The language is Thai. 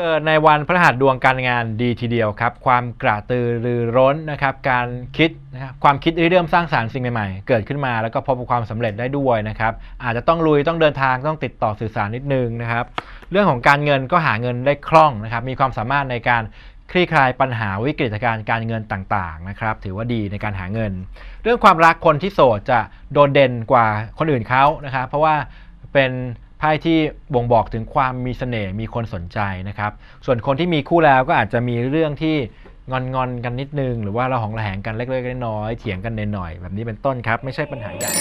เกิดในวันพฤหัสดวงการงานดีทีเดียวครับ ความกระตือรือร้นนะครับ การคิดนะครับความคิดริเริ่มสร้างสารรค์สิ่งใหม่ๆ เกิดขึ้นมาแล้วก็พบความสำเร็จได้ด้วยนะครับ อาจจะต้องลุยต้องเดินทางต้องติดต่อสื่อสารนิดนึงนะครับ เรื่องของการเงินก็หาเงินได้คล่องนะครับ มีความสามารถในการคลี่คลายปัญหาวิกฤตการณ์การเงินต่างๆนะครับ ถือว่าดีในการหาเงิน เรื่องความรักคนที่โสดจะโดดเด่นกว่าคนอื่นเขานะครับ เพราะว่าเป็น ไพ่ที่บ่งบอกถึงความมีเสน่ห์มีคนสนใจนะครับ ส่วนคนที่มีคู่แล้วก็อาจจะมีเรื่องที่งอนงอนกันนิดนึง หรือว่าเราหองระแหงกันเล็กๆน้อยๆเถียงกันหน่อยๆแบบนี้เป็นต้นครับ ไม่ใช่ปัญหาใหญ่